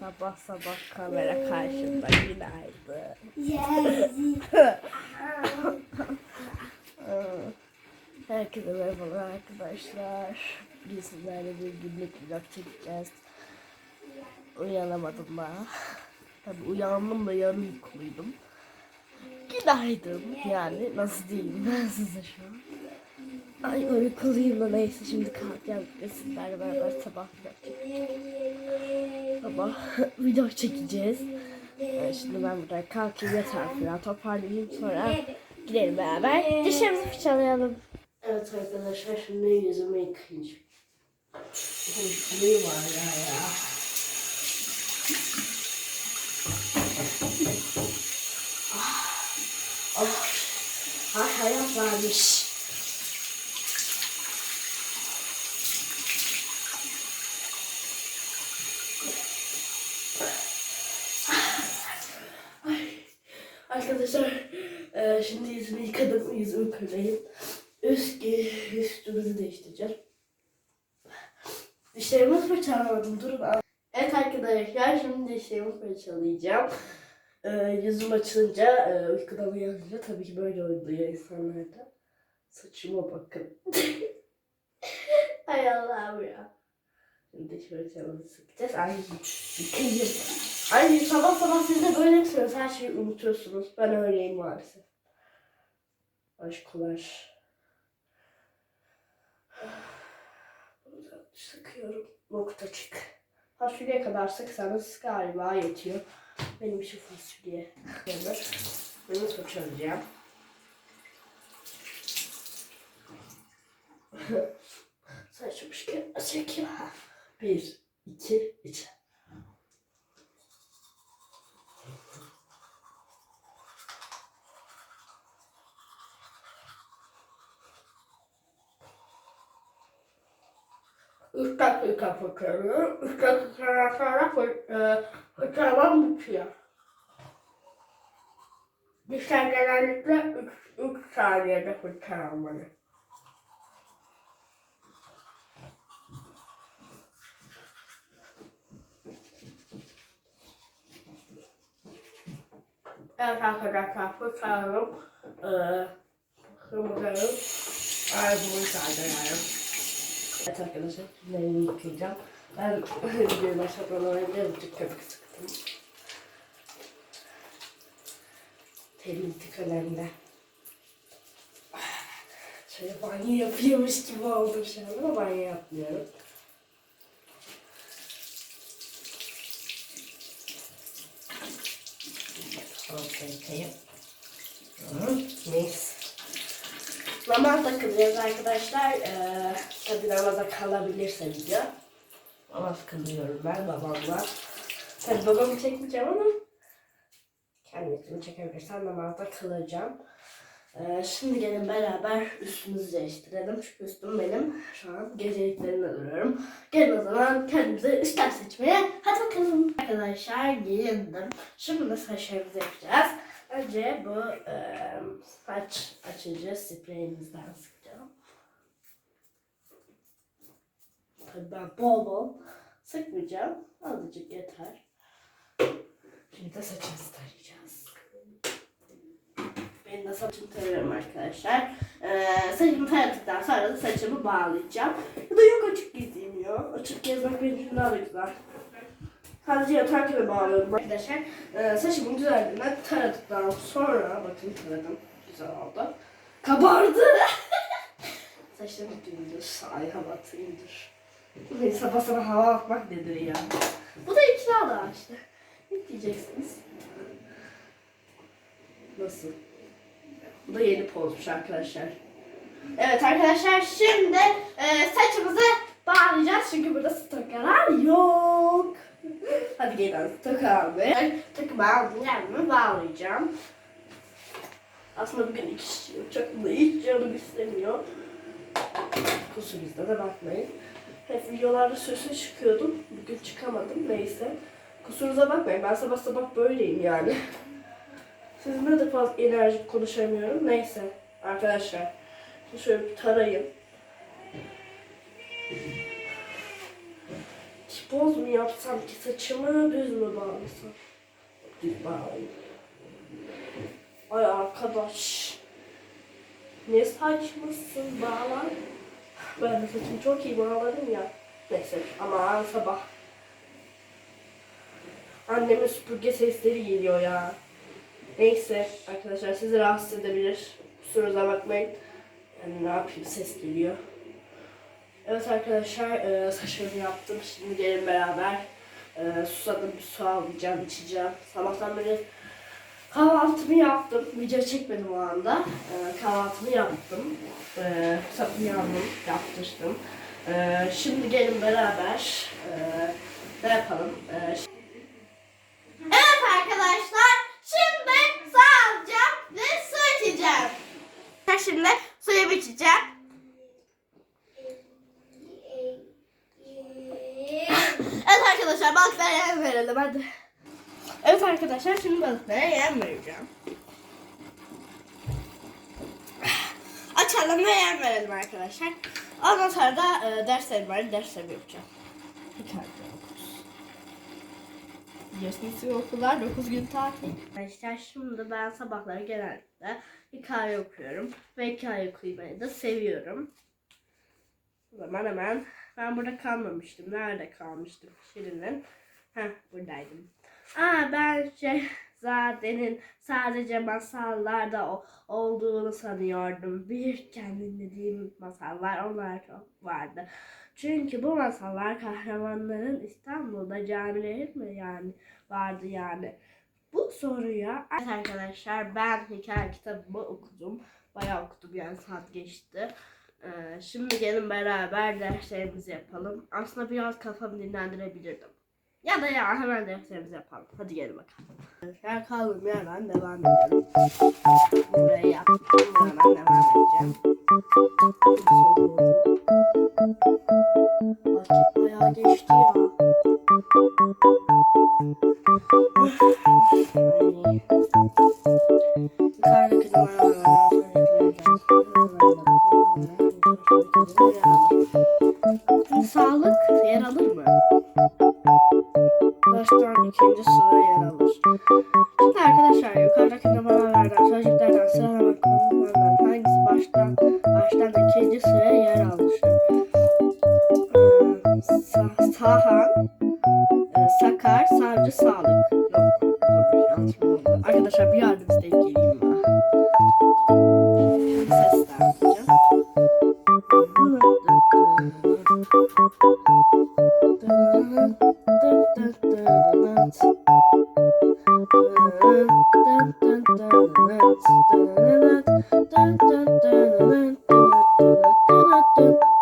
Sabah sabah kamera karşımda günaydın. Herkese merhabalar arkadaşlar. Bugün sizlerle bir günlük vlog çekeceğiz. Uyanamadım daha. Tabi uyandım da yarım uykuluydum. Günaydın yani nasıl diyeyim ben size şu an. Ay uykuluyum da neyse şimdi kalkacağım ve sizlerle beraber sabah. Sabah video çekeceğiz. Ee, şimdi ben buradan kalkayım yatar falan toparlayayım sonra gidelim beraber dişlerimizi fırçalayalım. Evet arkadaşlar şimdi yüzümü yıkayacağım. Var ya ya? Ah, ah, ah hayat varmış. Ay, Arkadaşlar e, şimdi yüzümü yüzümü kırlayayım. Üst, üstümüzü değiştireceğim. Dişlerimi fırçalamadım, durun. Evet arkadaşlar şimdi dişlerimi fırçalayacağım. E, yüzüm açılınca, e, uykudan uyanınca tabii ki böyle oluyor insanlarda. Saçıma bakın. Ay Allah'ım ya. Şimdi diş fırçamızı sıkacağız. Ay. Ay sabah sabah siz de böyle misiniz? Her şeyi unutuyorsunuz. Ben öyleyim maalesef. Aşklar. Burada sıkıyorum. Nokta çık. Fasulyeye kadar sıksanız galiba yetiyor. Benim şu fasulye. Bunu fırçalayacağım. Saçım şıkır. Çekeyim. Bir, iki, üç. Üç dakika fırçalıyorum. Üç dakika sonra fır, e, fırçalamam bitiyor. Dişler genellikle üç, üç saniyede fırçalanmalı. Evet arkadaşlar fırçalıyorum. Ee, kırmızıyorum. Ay bunu saydırıyorum. Evet arkadaşlar, elimi yıkayacağım. Ben videoyu başlatmadan önce azıcık köpük sıktım. Temizlik önemli. Şöyle banyo yapıyormuş gibi oldum şu an ama banyo yapmıyorum. Orta yıkayayım. Hı, mis. Namaz da kılıyoruz arkadaşlar. Ee, tabii namaza kalabilirse video. Namaz kılıyorum ben babamla. Tabii babamı çekmeyeceğim ama kendisini çekebilirsem namazda kılacağım. Ee, şimdi gelin beraber üstümüzü değiştirelim. Çünkü üstüm benim şu an geceliklerinde duruyorum. Gelin o zaman kendimize üstler seçmeye. Hadi bakalım. Arkadaşlar giyindim. Şimdi saçlarımızı yapacağız. Önce bu saç açıcı spreyimizden sıkacağım. Tabii ben bol bol sıkmayacağım. Azıcık yeter. Şimdi de saçımızı tarayacağız. Ben de saçımı tarıyorum arkadaşlar. Ee, saçımı taradıktan sonra da saçımı bağlayacağım. Ya da yok açık gezeyim ya. Açık gezmek benim için daha da güzel. Sadece yatarken bağlıyorum arkadaşlar. Ee, saçımın güzelliğinden taradıktan sonra bakın taradım. Güzel oldu. Kabardı. Saçlarım dümdüz. Ay hava atayımdır. Bu sabah sabah hava atmak nedir ya? Bu da ikna da işte. Ne diyeceksiniz? Nasıl? Bu da yeni pozmuş arkadaşlar. Evet arkadaşlar şimdi e, saçımızı bağlayacağız çünkü burada stokalar yok. Hadi gelin takı almaya. Takı bağlayacağım bağlayacağım. Aslında bugün iki kişi çok da hiç canım istemiyor. Kusurunuzda da bakmayın. Hep videolarda süsü çıkıyordum. Bugün çıkamadım neyse. Kusurunuza bakmayın ben sabah sabah böyleyim yani. Sizinle de fazla enerjik konuşamıyorum. Neyse arkadaşlar. Şimdi şöyle bir tarayın. Boz mu yapsam ki saçımı düz mü bağlasam? Düz bağlayayım. Ay arkadaş. Ne saçmışsın bağlan. Ben de saçımı çok iyi bağladım ya. Neyse ama sabah. Annemin süpürge sesleri geliyor ya. Neyse arkadaşlar sizi rahatsız edebilir. Kusurumuza bakmayın. Yani ne yapayım ses geliyor. Evet arkadaşlar e, saçımı yaptım. Şimdi gelin beraber. E, susadım bir su alacağım, içeceğim. Sabahtan beri kahvaltımı yaptım. Video çekmedim o anda. E, kahvaltımı yaptım. E, sapımı yandım, yaptırdım. E, şimdi gelin beraber e, ne yapalım? E, Evet arkadaşlar şimdi su alacağım ve su içeceğim. Şimdi suyumu içeceğim. Evet arkadaşlar balıklara yem verelim hadi. Evet arkadaşlar şimdi balıklara yem vereceğim. Açalım ve yem verelim arkadaşlar. Ondan sonra da e, derslerim var. Derslerimi yapacağım. Hikaye. Biliyorsunuz okullar 9 gün tatil. Arkadaşlar şimdi ben sabahları genellikle hikaye okuyorum. Ve hikaye okumayı da seviyorum. O zaman hemen ben burada kalmamıştım. Nerede kalmıştım Şirin'in? Heh buradaydım. Aa ben Şehzade'nin sadece masallarda olduğunu sanıyordum. Büyükken dinlediğim masallar onlar çok vardı. Çünkü bu masallar kahramanların İstanbul'da camileri mi yani vardı yani. Bu soruya evet arkadaşlar ben hikaye kitabımı okudum. Bayağı okudum yani saat geçti. Ee, şimdi gelin beraber derslerimizi yapalım. Aslında biraz kafamı dinlendirebilirdim. Ya da ya hemen derslerimizi yapalım. Hadi gelin bakalım. Arkadaşlar kaldığım yerden devam edelim. Buraya yaptım. Hemen devam edeceğim. Vakit bayağı geçti ya. Baştan ikinci sıra yer alır. Şimdi arkadaşlar yukarıdaki numaralardan, sözcüklerden sıralamak konulardan hangisi baştan baştan ikinci sıraya yer alır? Ee, sa- sahan, e, sakar, savcı, sağlık. Yok, yanlış mı? Arkadaşlar bir yardım Thank you.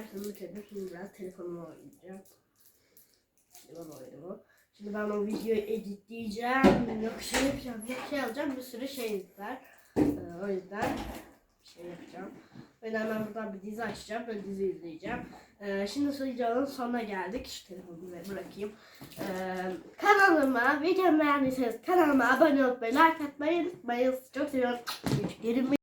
Dersimi bitirdim. Şimdi biraz telefonuma oynayacağım. Telefon oyunu. Şimdi ben o videoyu editleyeceğim. Yok şey yapacağım. Yok şey alacağım. Bir sürü şey izler. Ee, o yüzden bir şey yapacağım. Ben hemen buradan bir dizi açacağım. Ben dizi izleyeceğim. Ee, şimdi videonun sonuna geldik. Şu telefonumu bırakayım. Ee, kanalıma, videomu beğendiyseniz kanalıma abone olmayı, like atmayı unutmayın. Çok seviyorum. Küçüklerimi